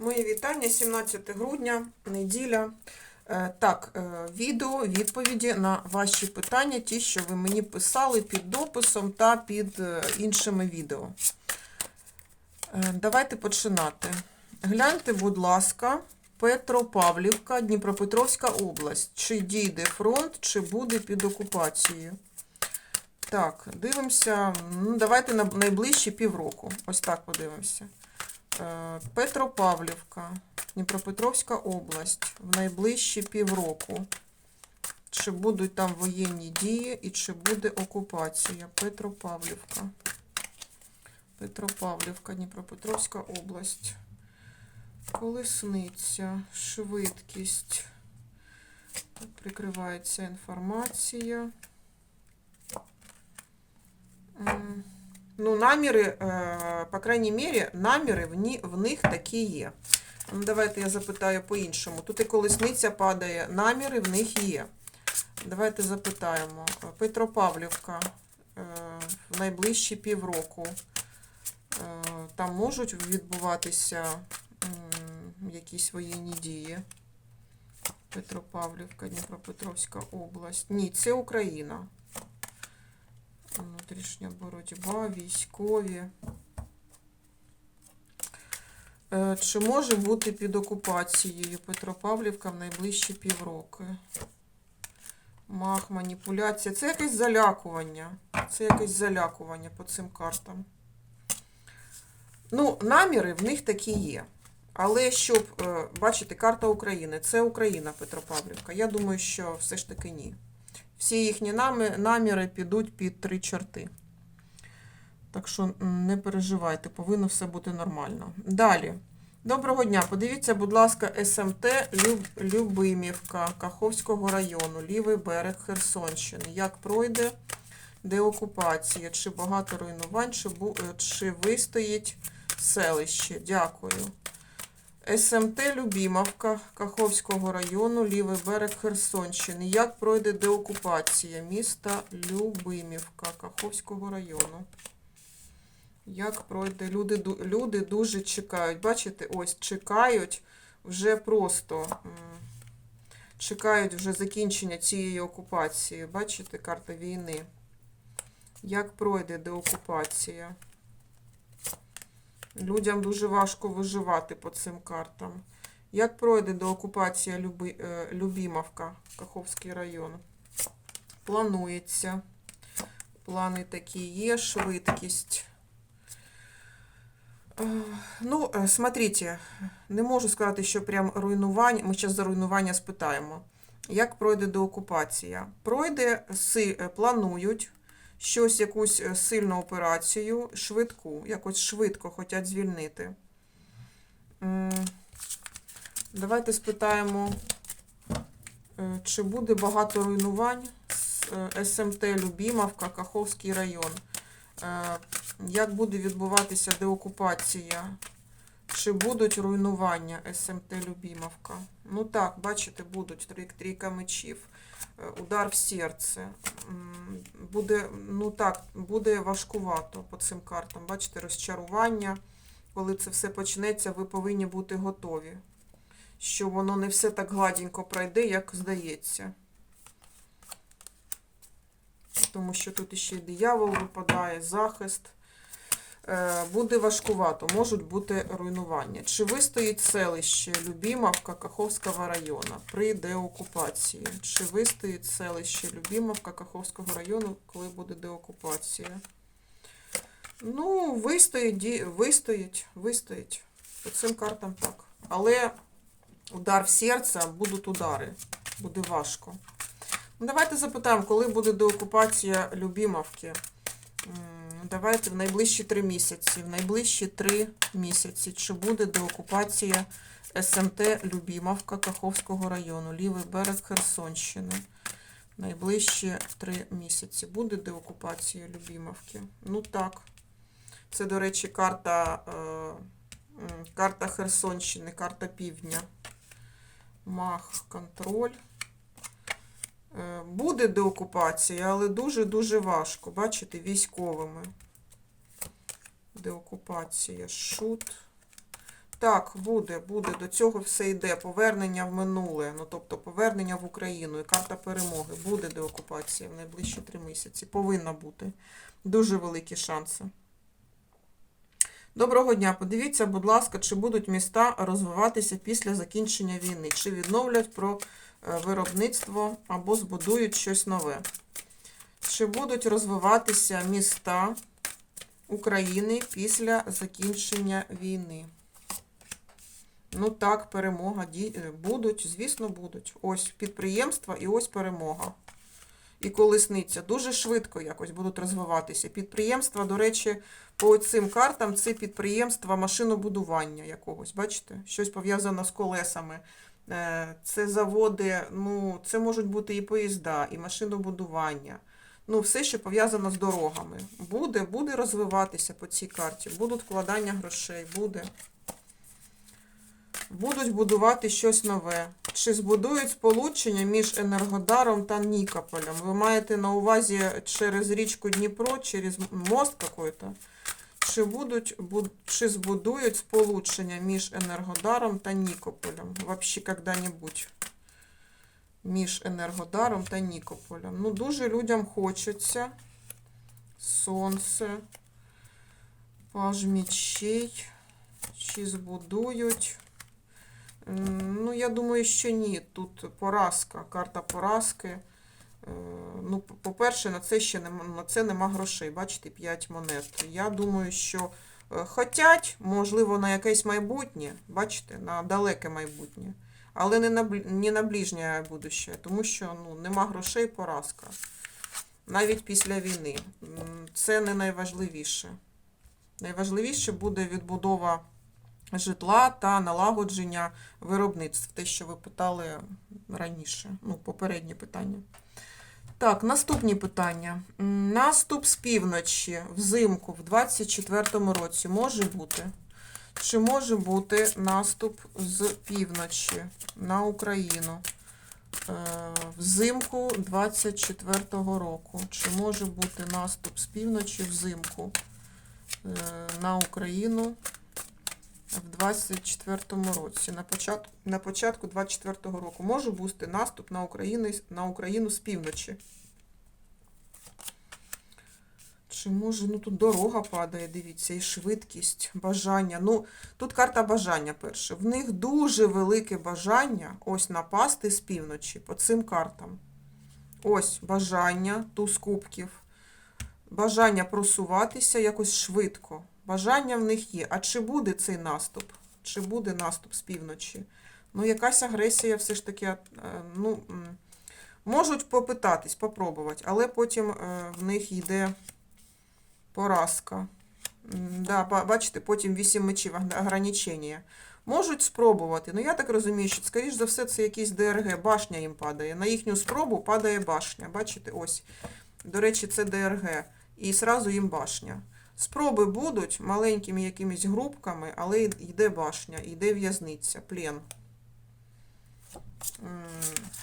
Мої вітання, 17 грудня, неділя. Е, Так, е, відео, відповіді на ваші питання, ті, що ви мені писали під дописом та під е, іншими відео. Давайте починати. Гляньте, будь ласка, Петропавлівка, Дніпропетровська область. Чи дійде фронт, чи буде під окупацією? Так, дивимося. Ну, давайте на найближчі півроку. Ось так подивимося. Е, Петропавлівка, Дніпропетровська область в найближчі півроку. Чи будуть там воєнні дії і чи буде окупація? Петропавлівка. Петропавлівка, Дніпропетровська область. Колесниця, швидкість. Прикривається інформація. Ну, наміри, е, по крайній мірі, наміри в, них такі є. Ну, давайте я запитаю по-іншому. Тут і колесниця падає, наміри в них є. Давайте запитаємо. Петропавлівка е, в найближчі півроку. Е, Там можуть відбуватися якісь воєнні дії. Петропавлівка, Дніпропетровська область. Ні, це Україна. Внутрішня боротьба, військові. Е, Чи може бути під окупацією Петропавлівка в найближчі півроки? Мах, маніпуляція. Це якесь залякування. Це якесь залякування по цим картам. Ну, наміри в них такі є. Але щоб, е, бачите, карта України. Це Україна, Петропавлівка. Я думаю, що все ж таки ні. Всі їхні наміри підуть під три чорти. Так що не переживайте, повинно все бути нормально. Далі. Доброго дня. Подивіться, будь ласка, СМТ Люб... Любимівка Каховського району, лівий берег Херсонщини. Як пройде деокупація? Чи багато руйнувань, чи, бу... чи вистоїть селище? Дякую. СМТ Любімовка Каховського району, лівий берег Херсонщини. Як пройде деокупація міста Любимівка Каховського району? Як пройде? Люди, люди дуже чекають. Бачите, ось чекають вже просто. Чекають вже закінчення цієї окупації. Бачите, карта війни. Як пройде деокупація? Людям дуже важко виживати по цим картам. Як пройде деокупація Люби, е, Любімовка, Каховський район? Планується. Плани такі є, швидкість. Е, Ну, е, смотрите, не можу сказати, що прям руйнування. Ми зараз за руйнування спитаємо. Як пройде деокупація? Пройде, си, планують щось, якусь е, сильну операцію, швидку, якось швидко хочуть звільнити. Давайте спитаємо, е, чи буде багато руйнувань з е, СМТ Любімовка, Каховський район. Як буде відбуватися деокупація? Чи будуть руйнування СМТ Любімовка? Ну так, бачите, будуть трійка мечів. Е, Удар в серце. Буде, ну так, буде важкувато по цим картам. Бачите, розчарування. Коли це все почнеться, ви повинні бути готові. Що воно не все так гладенько пройде, як здається. Тому що тут іще й диявол випадає, захист. Е, Буде важкувато, можуть бути руйнування. Чи вистоїть селище Любімовка Каховського району при деокупації? Чи вистоїть селище Любімовка Каховського району, коли буде деокупація? Ну, вистоїть, вистоїть, вистоїть. По цим картам так. Але удар в серце, будуть удари. Буде важко. Ну, Давайте запитаємо, коли буде деокупація Любімовки. Давайте в найближчі три місяці. В найближчі три місяці. Чи буде деокупація СМТ Любімовка Каховського району, лівий берег Херсонщини? Найближчі три місяці. Буде деокупація Любімовки? Ну так. Це, до речі, карта, е, карта Херсонщини, карта Півдня. Мах, контроль. Е, Буде деокупація, але дуже-дуже важко. Бачите, військовими. Деокупація, шут. Так, буде, буде. До цього все йде. Повернення в минуле, ну тобто повернення в Україну і карта перемоги. Буде деокупація в найближчі три місяці. Повинна бути. Дуже великі шанси. Доброго дня. Подивіться, будь ласка, чи будуть міста розвиватися після закінчення війни, чи відновлять про виробництво або збудують щось нове. Чи будуть розвиватися міста України після закінчення війни? Ну так, перемога. е, Будуть, звісно, будуть. Ось підприємства і ось перемога. І колесниця. Дуже швидко якось будуть розвиватися. Підприємства, до речі, по цим картам це підприємства машинобудування якогось. Бачите? Щось пов'язане з колесами. Е, Це заводи, ну, це можуть бути і поїзда, і машинобудування. Ну, все, що пов'язано з дорогами. Буде, буде розвиватися по цій карті. Будуть вкладання грошей, буде. Будуть будувати щось нове. Чи збудують сполучення між Енергодаром та Нікополем? Ви маєте на увазі через річку Дніпро, через мост какой-то? Чи, будуть, буд, чи збудують сполучення між Енергодаром та Нікополем? Вообще когда-небудь. Між Енергодаром та Нікополем. Ну, дуже людям хочеться. Сонце. Паж мечей. Чи збудують? Ну, я думаю, що ні. Тут поразка, карта поразки. Е, Ну, по- по-перше, на це ще нема, на це нема грошей. Бачите, 5 монет. Я думаю, що е, хотять, можливо, на якесь майбутнє, бачите, на далеке майбутнє, але не на, не на ближнє будуще, тому що ну, нема грошей, поразка. Навіть після війни. Це не найважливіше. Найважливіше буде відбудова житла та налагодження виробництв. Те, що ви питали раніше, ну, попереднє питання. Так, наступні питання. Наступ з півночі взимку в 24-му році може бути? Чи може бути наступ з півночі на Україну? е, Взимку 24-го року. Чи може бути наступ з півночі взимку е, на Україну в 24-му році, на початку, на початку 24-го року. Може бути наступ на Україну, на Україну з півночі. Чи може, ну тут дорога падає, дивіться, і швидкість, бажання. Ну, тут карта бажання перше. В них дуже велике бажання ось напасти з півночі по цим картам. Ось бажання, туз кубків. Бажання просуватися якось швидко. Бажання в них є. А чи буде цей наступ? Чи буде наступ з півночі? Ну, якась агресія все ж таки, е, ну, можуть попитатись, попробувати, але потім е, в них йде поразка. Да, бачите, потім вісім мечів ограничення. Можуть спробувати. Ну, я так розумію, що, скоріш за все, це якийсь ДРГ, башня їм падає. На їхню спробу падає башня. Бачите, ось. До речі, це ДРГ. І зразу їм башня. Спроби будуть маленькими якимись групками, але йде башня, йде в'язниця, плен.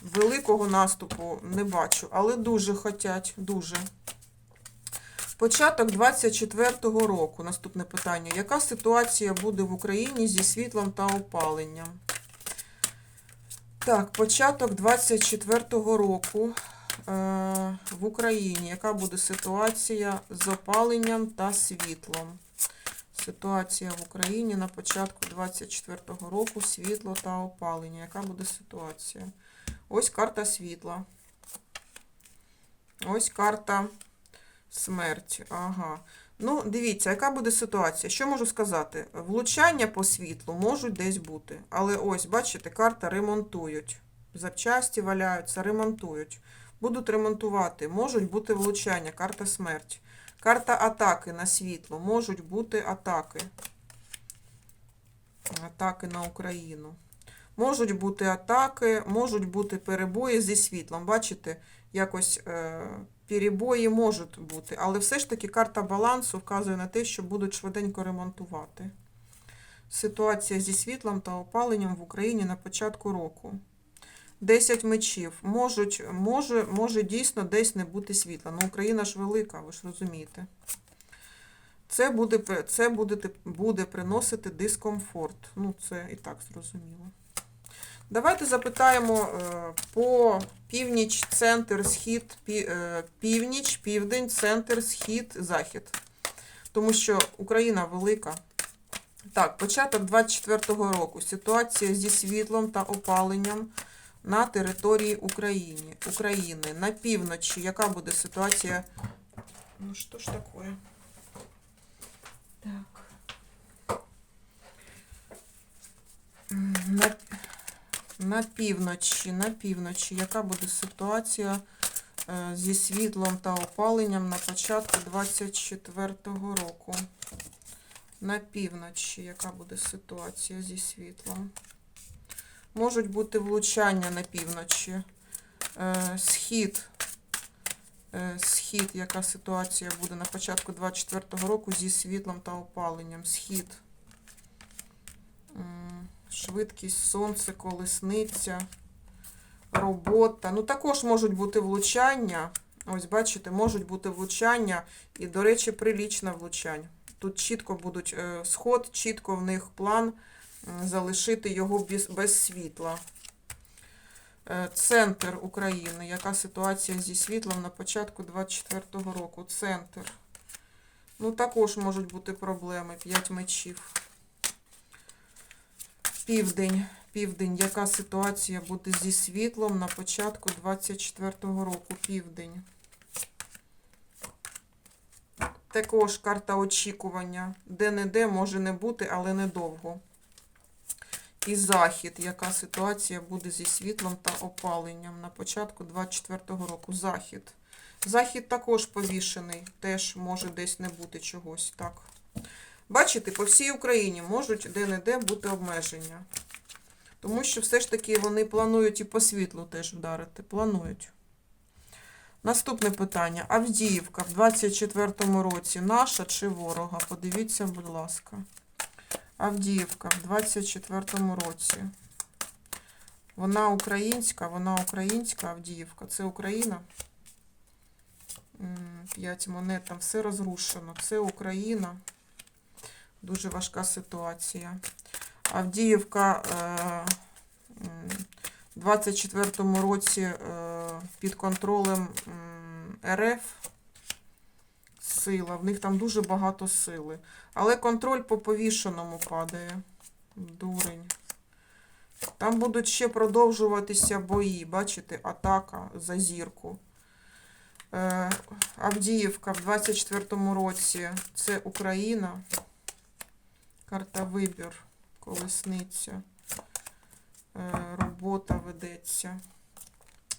Великого наступу не бачу, але дуже хотять, дуже. Початок 24-го року. Наступне питання. Яка ситуація буде в Україні зі світлом та опаленням? Так, початок 24-го року в Україні. Яка буде ситуація з опаленням та світлом? Ситуація в Україні на початку 24-го року. Світло та опалення. Яка буде ситуація? Ось карта світла. Ось карта смерті. Ага. Ну, дивіться, яка буде ситуація? Що можу сказати? Влучання по світлу можуть десь бути. Але ось, бачите, карта ремонтують. Запчасті валяються, ремонтують. Будуть ремонтувати. Можуть бути влучання, карта смерть. Карта атаки на світло. Можуть бути атаки. Атаки на Україну. Можуть бути атаки, можуть бути перебої зі світлом. Бачите, якось е, перебої можуть бути. Але все ж таки карта балансу вказує на те, що будуть швиденько ремонтувати. Ситуація зі світлом та опаленням в Україні на початку року. 10 мечів. Можуть, може, може дійсно десь не бути світла. Ну, Україна ж велика, ви ж розумієте. Це буде, це буде, буде приносити дискомфорт. Ну, це і так зрозуміло. Давайте запитаємо е, по північ, центр, схід, е, північ, південь, центр, схід, захід. Тому що Україна велика. Так, початок 24-го року. Ситуація зі світлом та опаленням на території України. України. На півночі. Яка буде ситуація? Ну, що ж таке? Так. На, на півночі, на півночі. Яка буде ситуація е, зі світлом та опаленням на початку 24-го року? На півночі, яка буде ситуація зі світлом? Можуть бути влучання на півночі. Е, Схід. Е, Схід, яка ситуація буде на початку 24-го року зі світлом та опаленням. Схід. Швидкість, сонце, колесниця, робота. Ну, також можуть бути влучання. Ось, бачите, можуть бути влучання. І, до речі, прилічне влучання. Тут чітко будуть е, сход, чітко в них план залишити його без, світла. Е, Центр України. Яка ситуація зі світлом на початку 24-го року? Центр. Ну, також можуть бути проблеми. П'ять мечів. Південь. Південь. Яка ситуація буде зі світлом на початку 24-го року? Південь. Також карта очікування. Де-не-де може не бути, але недовго. І захід. Яка ситуація буде зі світлом та опаленням на початку 24-го року? Захід. Захід також повішений. Теж може десь не бути чогось. Так. Бачите, по всій Україні можуть де-не-де бути обмеження. Тому що все ж таки вони планують і по світлу теж вдарити. Планують. Наступне питання. Авдіївка в 24-му році наша чи ворога? Подивіться, будь ласка. Авдіївка в 24-му році. Вона українська, вона українська Авдіївка. Це Україна. П'ять монет, там все розрушено. Це Україна. Дуже важка ситуація. Авдіївка е, в 24-му році е, під контролем РФ сила. В них там дуже багато сили. Але контроль по повішеному падає. Дурень. Там будуть ще продовжуватися бої. Бачите, атака за зірку. Е, Авдіївка в 24-му році це Україна. Карта вибір, колесниця, е, робота ведеться.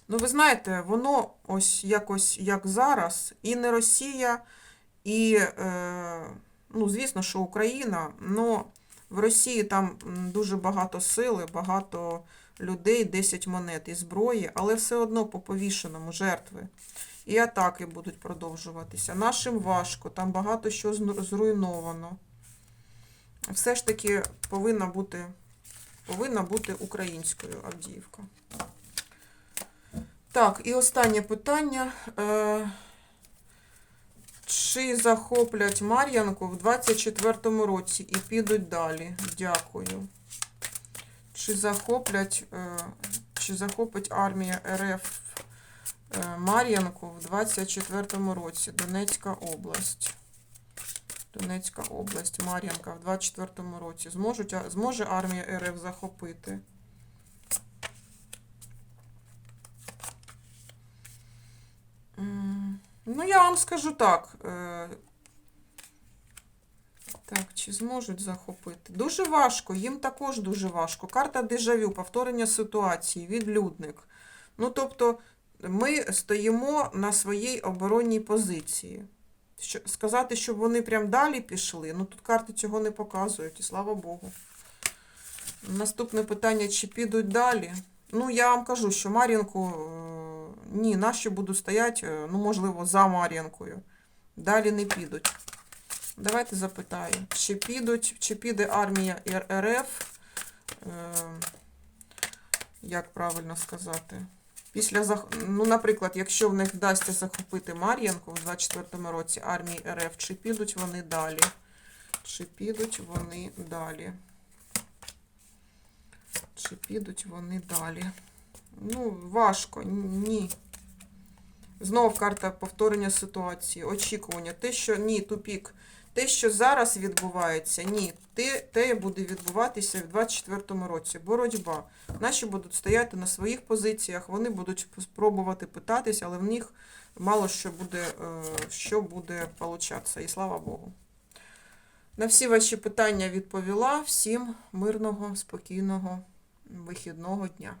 Ну, ви знаєте, воно ось якось як зараз, і не Росія, і, е, ну, звісно, що Україна, але в Росії там дуже багато сили, багато людей, 10 монет і зброї, але все одно по повішеному жертви. І атаки будуть продовжуватися. Нашим важко, там багато що зруйновано. Все ж таки повинна бути, повинна бути українською Авдіївка. Так, і останнє питання. Чи захоплять Мар'янку в 24-му році і підуть далі? Дякую. Чи захоплять, е, чи захопить армія РФ е, Мар'янку в 24-му році? Донецька область. Донецька область, Мар'янка в 24-му році. Зможуть, зможе армія РФ захопити? Ну, я вам скажу так. е, Так, чи зможуть захопити? Дуже важко, їм також дуже важко. Карта дежавю, повторення ситуації, відлюдник. Ну, тобто, ми стоїмо на своїй оборонній позиції. Що, сказати, щоб вони прям далі пішли, ну тут карти цього не показують, і слава Богу. Наступне питання, чи підуть далі? Ну, я вам кажу, що Мар'їнку, е, ні, наші будуть стояти, е, ну, можливо, за Мар'їнкою. Далі не підуть. Давайте запитаємо, чи підуть, чи піде армія РФ, е, як правильно сказати, Після ну, наприклад, якщо в них вдасться захопити Мар'янку в 24-му році армії РФ, чи підуть вони далі? Чи підуть вони далі? Чи підуть вони далі? Ну, важко, ні. Знов карта повторення ситуації, очікування. Те, що ні, тупік. Те, що зараз відбувається, ні. Те, те буде відбуватися в 24-му році. Боротьба. Наші будуть стояти на своїх позиціях, вони будуть спробувати питатися, але в них мало що буде, е, що буде получатися. І слава Богу. На всі ваші питання відповіла. Всім мирного, спокійного вихідного дня.